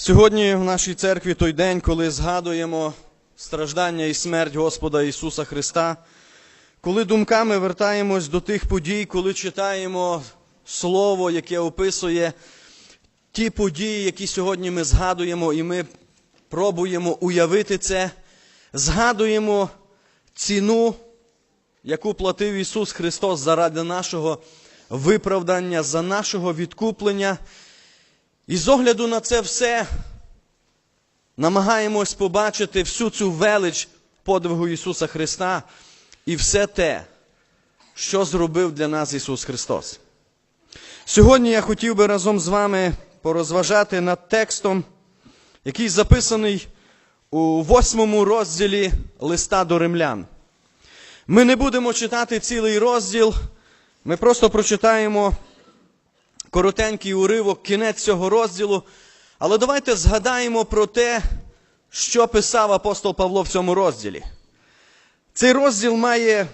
Сьогодні в нашій церкві той день, коли згадуємо страждання і смерть Господа Ісуса Христа, коли думками вертаємось до тих подій, коли читаємо Слово, яке описує ті події, які сьогодні ми згадуємо, і ми пробуємо уявити це, згадуємо ціну, яку платив Ісус Христос заради нашого виправдання, за нашого відкуплення. І з огляду на це все намагаємось побачити всю цю велич подвигу Ісуса Христа і все те, що зробив для нас Ісус Христос. Сьогодні я хотів би разом з вами порозважати над текстом, який записаний у восьмому розділі листа до римлян. Ми не будемо читати цілий розділ, ми просто прочитаємо коротенький уривок, кінець цього розділу. Але давайте згадаємо про те, що писав апостол Павло в цьому розділі. Цей розділ має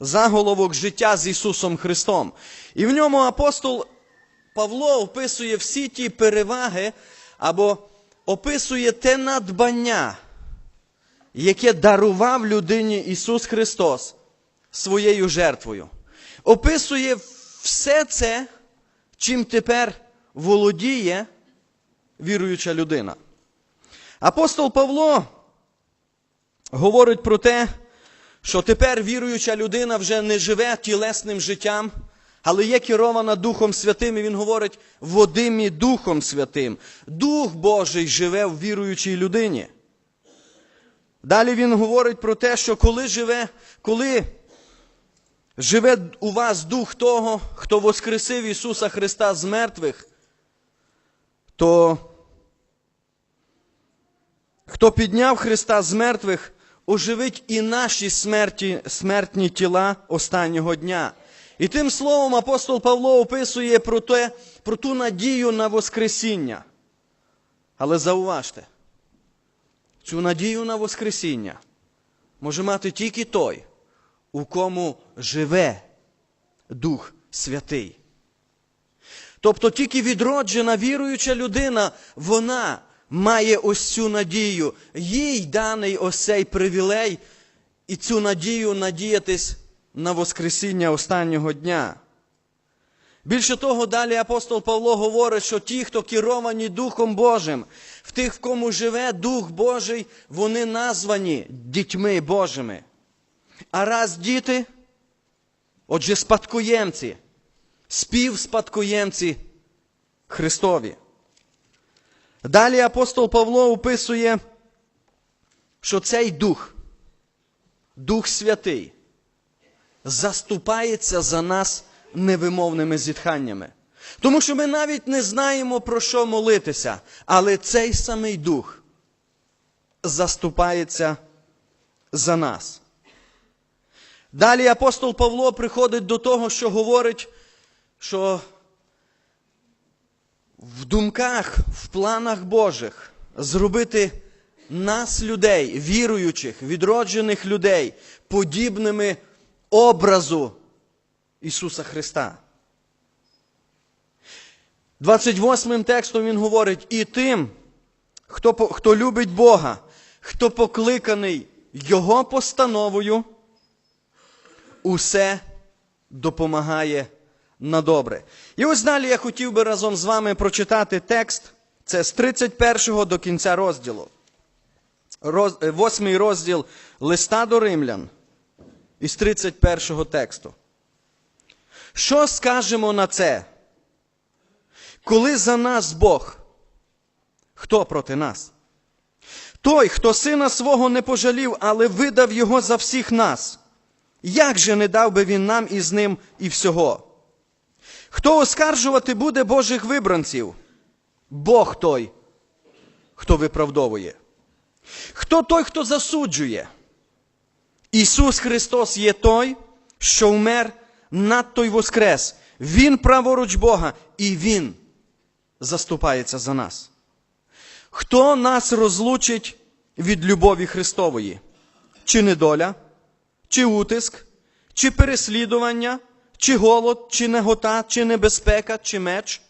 заголовок життя з Ісусом Христом. І в ньому апостол Павло описує всі ті переваги або описує те надбання, яке дарував людині Ісус Христос своєю жертвою. Описує все це, чим тепер володіє віруюча людина. Апостол Павло говорить про те, що тепер віруюча людина вже не живе тілесним життям, але є керована Духом Святим, і він говорить водимі Духом Святим. Дух Божий живе в віруючій людині. Далі він говорить про те, що коли живе, коли живе у вас дух того, хто воскресив Ісуса Христа з мертвих, то хто підняв Христа з мертвих, оживить і наші смерті, смертні тіла останнього дня. І тим словом апостол Павло описує про, те, про ту надію на Воскресіння. Але зауважте, цю надію на Воскресіння може мати тільки той, у кому живе Дух Святий. Тобто тільки відроджена віруюча людина, вона має ось цю надію, їй даний ось цей привілей і цю надію надіятись на Воскресіння останнього дня. Більше того, далі апостол Павло говорить, що ті, хто керовані Духом Божим, в тих, в кому живе Дух Божий, вони названі дітьми Божими. А раз діти, отже, спадкоємці, співспадкоємці Христові. Далі апостол Павло описує, що цей дух, Дух Святий, заступається за нас невимовними зітханнями. Тому що ми навіть не знаємо, про що молитися, але цей самий дух заступається за нас. Далі апостол Павло приходить до того, що говорить, що в думках, в планах Божих зробити нас, людей, віруючих, відроджених людей, подібними образу Ісуса Христа. 28 текстом він говорить: і тим, хто, хто любить Бога, хто покликаний Його постановою, усе допомагає на добре. І ось далі я хотів би разом з вами прочитати текст. Це з 31 до кінця розділу. Восьмий розділ листа до римлян із 31 тексту. Що скажемо на це? Коли за нас Бог, хто проти нас? Той, хто сина свого не пожалів, але видав його за всіх нас. Як же не дав би він нам із ним і всього? Хто оскаржувати буде Божих вибранців? Бог той, хто виправдовує. Хто той, хто засуджує? Ісус Христос є той, що вмер надто й воскрес. Він праворуч Бога, і Він заступається за нас. Хто нас розлучить від любові Христової? Чи недоля, чи утиск, чи переслідування, чи голод, чи негота, чи небезпека, чи меч?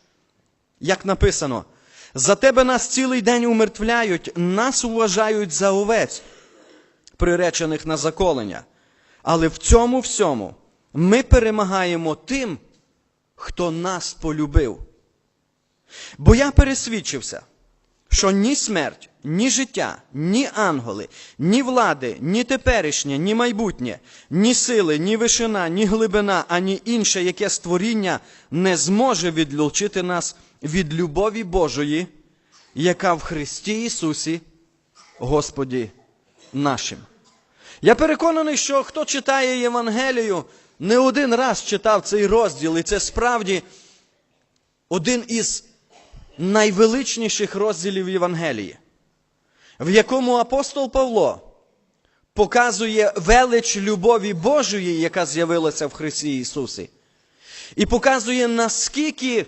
Як написано, За тебе нас цілий день умертвляють, нас вважають за овець, приречених на заколення. Але в цьому всьому ми перемагаємо тим, хто нас полюбив. Бо я пересвідчився, що ні смерть, ні життя, ні ангели, ні влади, ні теперішнє, ні майбутнє, ні сили, ні вишина, ні глибина, ані інше яке створіння не зможе відлучити нас від любові Божої, яка в Христі Ісусі, Господі нашим. Я переконаний, що хто читає Євангелію, не один раз читав цей розділ, і це справді один із найвеличніших розділів Євангелії, в якому апостол Павло показує велич любові Божої, яка з'явилася в Христі Ісусі, і показує, наскільки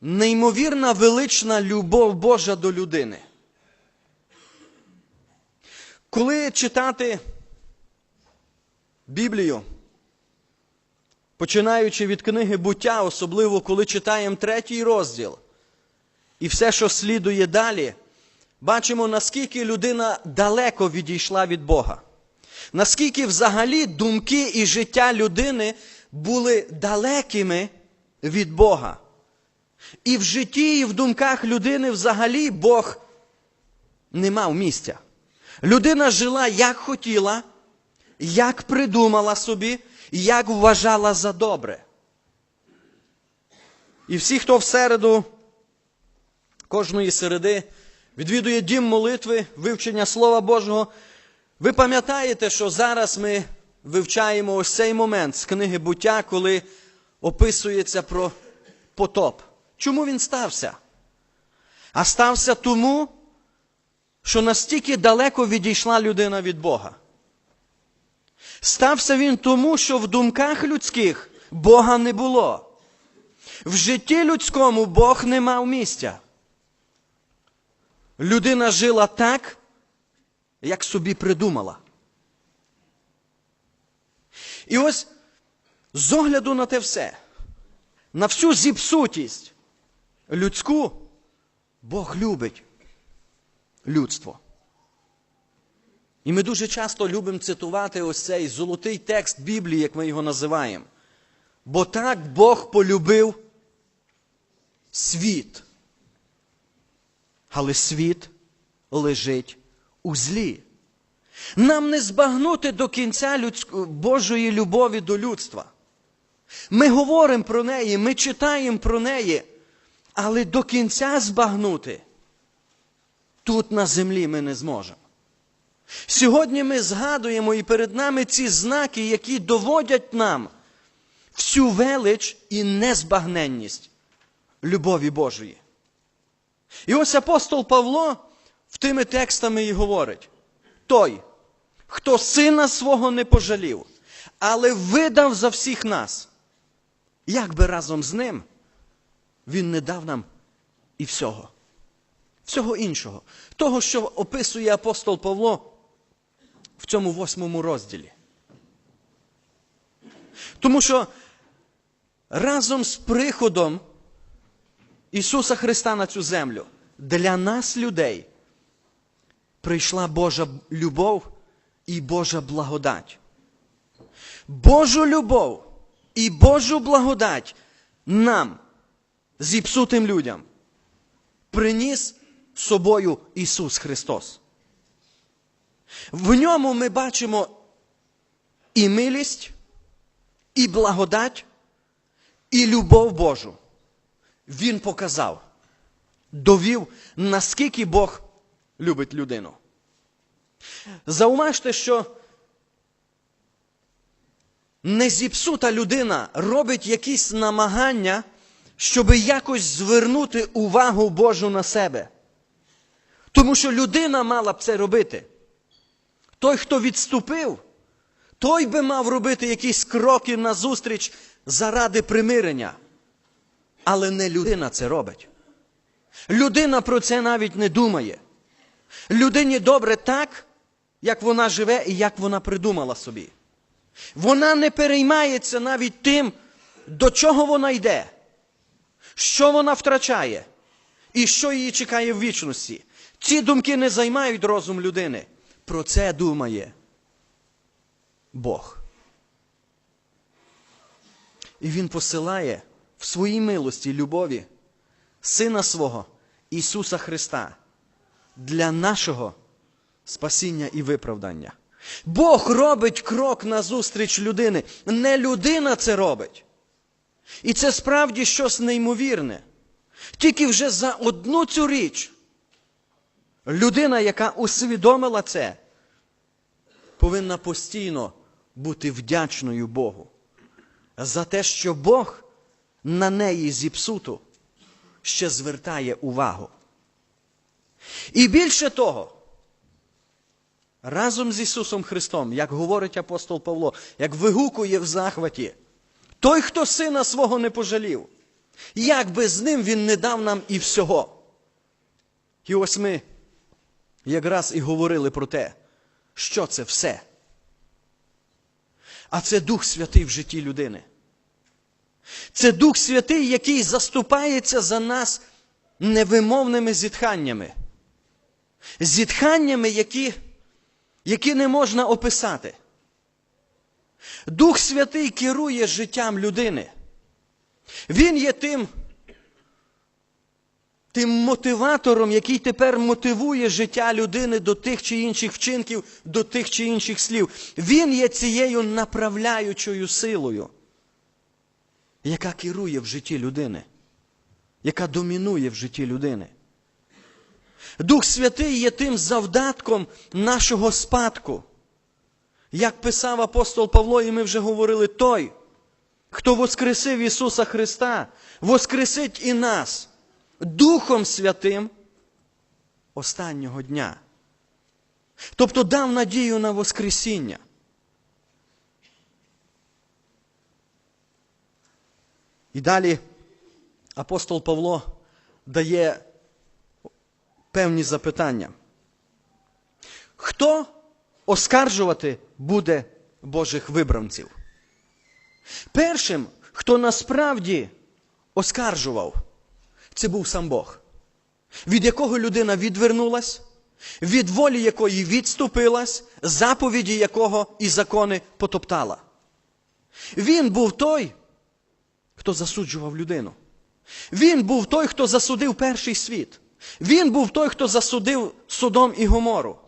неймовірна велична любов Божа до людини. Коли читати Біблію, починаючи від книги буття, особливо коли читаємо третій розділ, і все, що слідує далі, бачимо, наскільки людина далеко відійшла від Бога. Наскільки взагалі думки і життя людини були далекими від Бога. І в житті, і в думках людини взагалі Бог не мав місця. Людина жила як хотіла, як придумала собі, як вважала за добре. І всі, хто в середу, кожної середи, відвідує дім молитви, вивчення Слова Божого, ви пам'ятаєте, що зараз ми вивчаємо ось цей момент з книги буття, коли описується про потоп. Чому він стався? А стався тому, що настільки далеко відійшла людина від Бога. Стався він тому, що в думках людських Бога не було. В житті людському Бог не мав місця. Людина жила так, як собі придумала. І ось з огляду на те все, на всю зіпсутість людську, Бог любить людство. І ми дуже часто любимо цитувати ось цей золотий текст Біблії, як ми його називаємо. Бо так Бог полюбив світ. Але світ лежить у злі. Нам не збагнути до кінця людсько... Божої любові до людства. Ми говоримо про неї, ми читаємо про неї, але до кінця збагнути тут на землі ми не зможемо. Сьогодні ми згадуємо і перед нами ці знаки, які доводять нам всю велич і незбагненність любові Божої. І ось апостол Павло в тими текстами і говорить: той, хто сина свого не пожалів, але видав за всіх нас, як би разом з ним він не дав нам і всього всього іншого. Того, що описує апостол Павло в цьому восьмому розділі. Тому що разом з приходом Ісуса Христа на цю землю для нас, людей, прийшла Божа любов і Божа благодать. Божу любов і Божу благодать нам, зіпсутим людям, приніс собою Ісус Христос. В ньому ми бачимо і милість, і благодать, і любов Божу. Він показав, довів, наскільки Бог любить людину. Зауважте, що незіпсута людина робить якісь намагання, щоб якось звернути увагу Божу на себе. Тому що людина мала б це робити. Той, хто відступив, той би мав робити якісь кроки назустріч заради примирення. Але не людина це робить. Людина про це навіть не думає. Людині добре так, як вона живе і як вона придумала собі. Вона не переймається навіть тим, до чого вона йде, що вона втрачає і що її чекає в вічності. Ці думки не займають розум людини. Про це думає Бог. І Він посилає в своїй милості, любові Сина свого Ісуса Христа для нашого спасіння і виправдання. Бог робить крок назустріч людини. Не людина це робить. І це справді щось неймовірне. Тільки вже за одну цю річ людина, яка усвідомила це, повинна постійно бути вдячною Богу за те, що Бог на неї зіпсуту ще звертає увагу. І більше того, разом з Ісусом Христом, як говорить апостол Павло, як вигукує в захваті, той, хто сина свого не пожалів, як би з ним він не дав нам і всього. І ось ми якраз і говорили про те, що це все. А це Дух Святий в житті людини. Це Дух Святий, який заступається за нас невимовними зітханнями. Зітханнями, які, які не можна описати. Дух Святий керує життям людини. Він є тим, тим мотиватором, який тепер мотивує життя людини до тих чи інших вчинків, до тих чи інших слів. Він є цією направляючою силою, яка керує в житті людини, яка домінує в житті людини. Дух Святий є тим завдатком нашого спадку. Як писав апостол Павло, і ми вже говорили, той, хто воскресив Ісуса Христа, воскресить і нас Духом Святим останнього дня. Тобто дав надію на Воскресіння. І далі апостол Павло дає певні запитання. Хто оскаржувати буде Божих вибранців? Першим, хто насправді оскаржував, це був сам Бог, від якого людина відвернулась, від волі якої відступилась, заповіді якого і закони потоптала. Він був той, хто засуджував людину. Він був той, хто засудив перший світ. Він був той, хто засудив Содом і Гомору.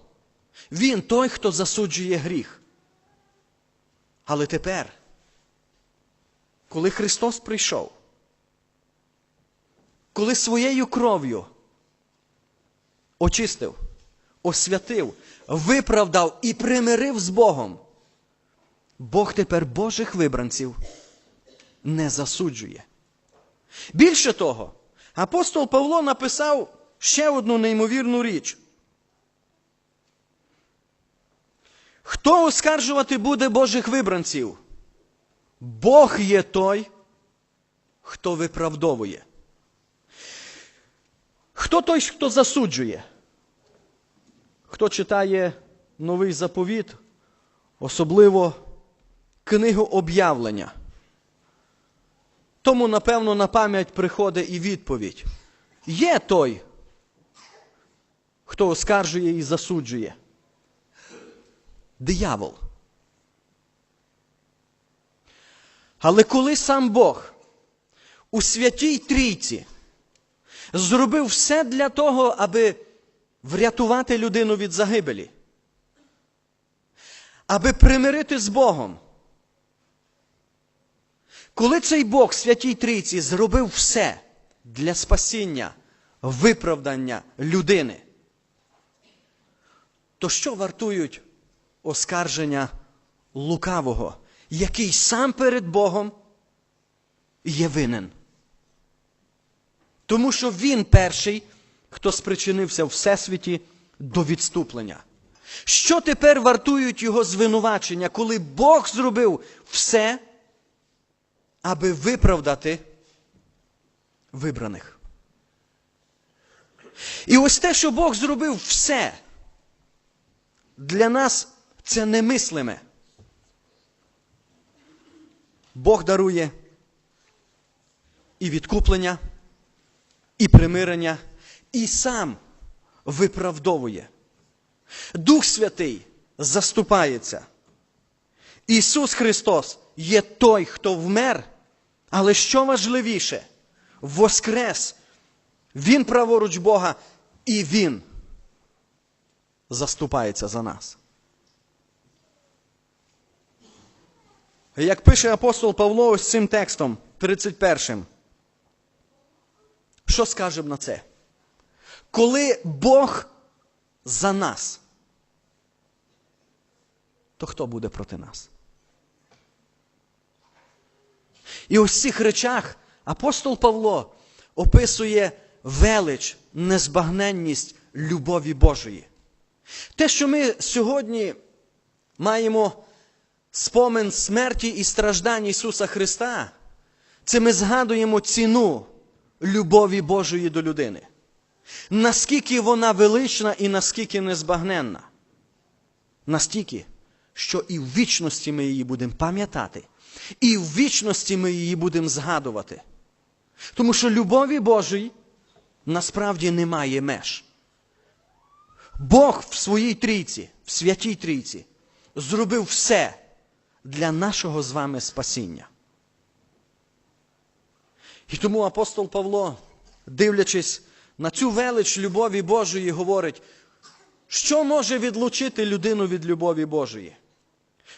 Він той, хто засуджує гріх. Але тепер, коли Христос прийшов, коли своєю кров'ю очистив, освятив, виправдав і примирив з Богом, Бог тепер Божих вибранців не засуджує. Більше того, апостол Павло написав ще одну неймовірну річ. Хто оскаржувати буде Божих вибранців? Бог є той, хто виправдовує. Хто той, хто засуджує? Хто читає новий заповіт, особливо книгу об'явлення? Тому, напевно, на пам'ять приходить і відповідь. Є той, хто оскаржує і засуджує. Диявол. Але коли сам Бог у святій трійці зробив все для того, аби врятувати людину від загибелі, аби примирити з Богом, коли цей Бог святій трійці зробив все для спасіння, виправдання людини, то що вартують оскарження лукавого, який сам перед Богом є винен? Тому що він перший, хто спричинився в всесвіті до відступлення. Що тепер вартують його звинувачення, коли Бог зробив все, аби виправдати вибраних? І ось те, що Бог зробив все, для нас це немислиме. Бог дарує і відкуплення, і примирення, і сам виправдовує. Дух Святий заступається. Ісус Христос є той, хто вмер, але що важливіше, воскрес. Він праворуч Бога, і Він заступається за нас. Як пише апостол Павло ось цим текстом, 31. Що скажемо на це? Коли Бог за нас, то хто буде проти нас? І в цих речах апостол Павло описує велич, незбагненність любові Божої. Те, що ми сьогодні маємо спомин смерті і страждань Ісуса Христа, це ми згадуємо ціну любові Божої до людини. Наскільки вона велична і наскільки незбагненна. Настільки, що і в вічності ми її будемо пам'ятати, і в вічності ми її будемо згадувати. Тому що любові Божої насправді немає меж. Бог в своїй трійці, в святій трійці, зробив все для нашого з вами спасіння. І тому апостол Павло, дивлячись на цю велич любові Божої, говорить, що може відлучити людину від любові Божої?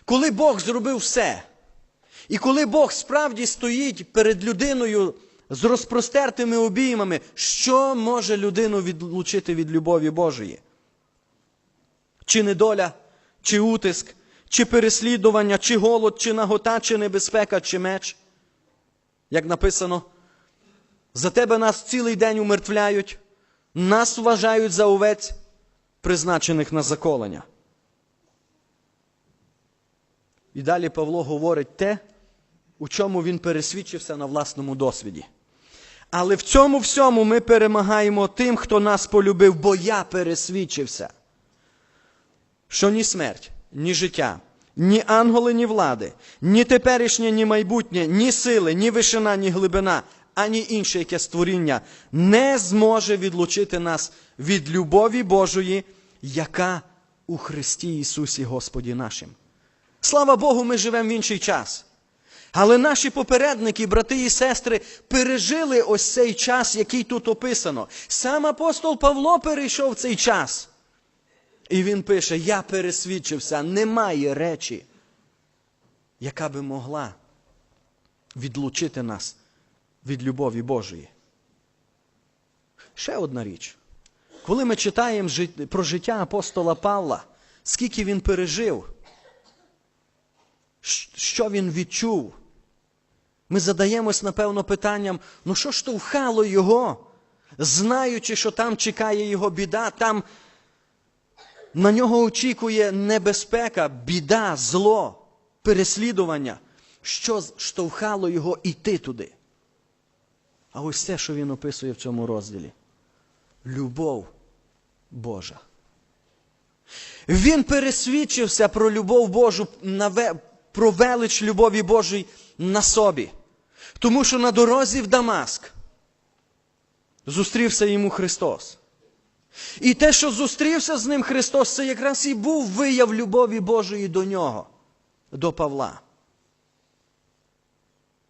Коли Бог зробив все, і коли Бог справді стоїть перед людиною з розпростертими обіймами, що може людину відлучити від любові Божої? Чи недоля, чи утиск, чи переслідування, чи голод, чи нагота, чи небезпека, чи меч? Як написано, за тебе нас цілий день умертвляють, нас вважають за овець, призначених на заколення. І далі Павло говорить те, у чому він пересвідчився на власному досвіді. Але в цьому всьому ми перемагаємо тим, хто нас полюбив, бо я пересвідчився, що ні смерть, ні життя, ні ангели, ні влади, ні теперішнє, ні майбутнє, ні сили, ні вишина, ні глибина, ані інше яке створіння не зможе відлучити нас від любові Божої, яка у Христі Ісусі Господі нашим. Слава Богу, ми живемо в інший час. Але наші попередники, брати і сестри, пережили ось цей час, який тут описано. Сам апостол Павло перейшов цей час. І він пише: Я пересвідчився, немає речі, яка би могла відлучити нас від любові Божої. Ще одна річ. Коли ми читаємо про життя апостола Павла, скільки він пережив, що він відчув, ми задаємось, напевно, питанням, ну що штовхало його, знаючи, що там чекає його біда, там на нього очікує небезпека, біда, зло, переслідування, що штовхало його йти туди. А ось те, що він описує в цьому розділі. Любов Божа. Він пересвідчився про любов Божу, про велич любові Божої на собі. Тому що на дорозі в Дамаск зустрівся йому Христос. І те, що зустрівся з ним Христос, це якраз і був вияв любові Божої до нього, до Павла.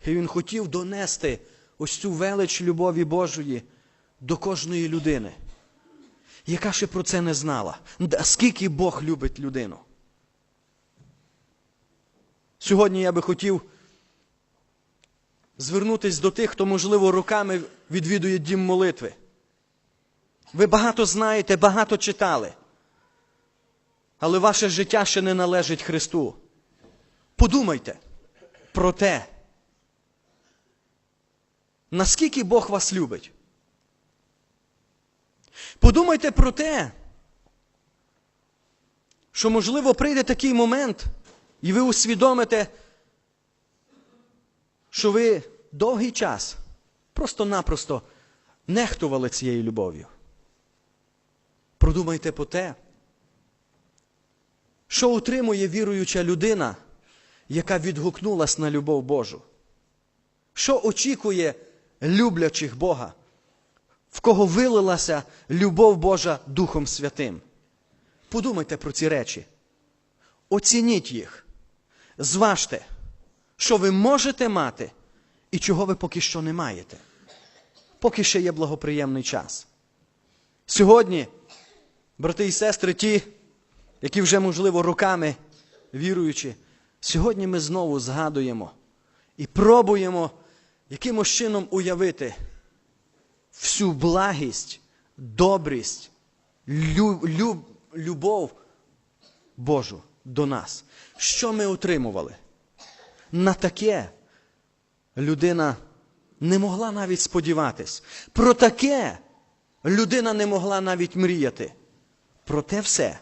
І він хотів донести ось цю велич любові Божої до кожної людини, яка ще про це не знала. Скільки Бог любить людину. Сьогодні я би хотів звернутися до тих, хто, можливо, руками відвідує дім молитви. Ви багато знаєте, багато читали. Але ваше життя ще не належить Христу. Подумайте про те, наскільки Бог вас любить. Подумайте про те, що, можливо, прийде такий момент, і ви усвідомите, що ви довгий час просто-напросто нехтували цією любов'ю. Продумайте по те, що утримує віруюча людина, яка відгукнулась на любов Божу. Що очікує люблячих Бога в кого вилилася любов Божа Духом Святим. Подумайте про ці речі. Оцініть їх. Зважте, що ви можете мати і чого ви поки що не маєте. Поки ще є благоприємний час. Сьогодні, брати і сестри, ті, які вже, можливо, роками віруючи, сьогодні ми знову згадуємо і пробуємо якимось чином уявити всю благість, добрість, лю, люб, любов Божу до нас. Що ми отримували? На таке людина не могла навіть сподіватись. Про таке людина не могла навіть мріяти. Про те все,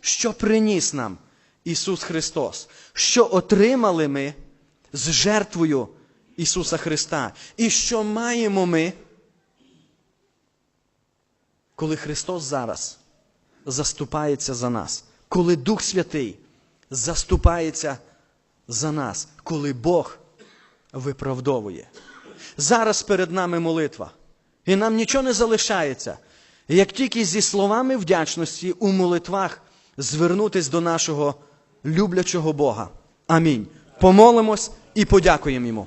що приніс нам Ісус Христос, що отримали ми з жертвою Ісуса Христа, і що маємо ми, коли Христос зараз заступається за нас, коли Дух Святий заступається за нас, коли Бог виправдовує. Зараз перед нами молитва, і нам нічого не залишається, як тільки зі словами вдячності у молитвах звернутись до нашого люблячого Бога. Амінь. Помолимось і подякуємо йому.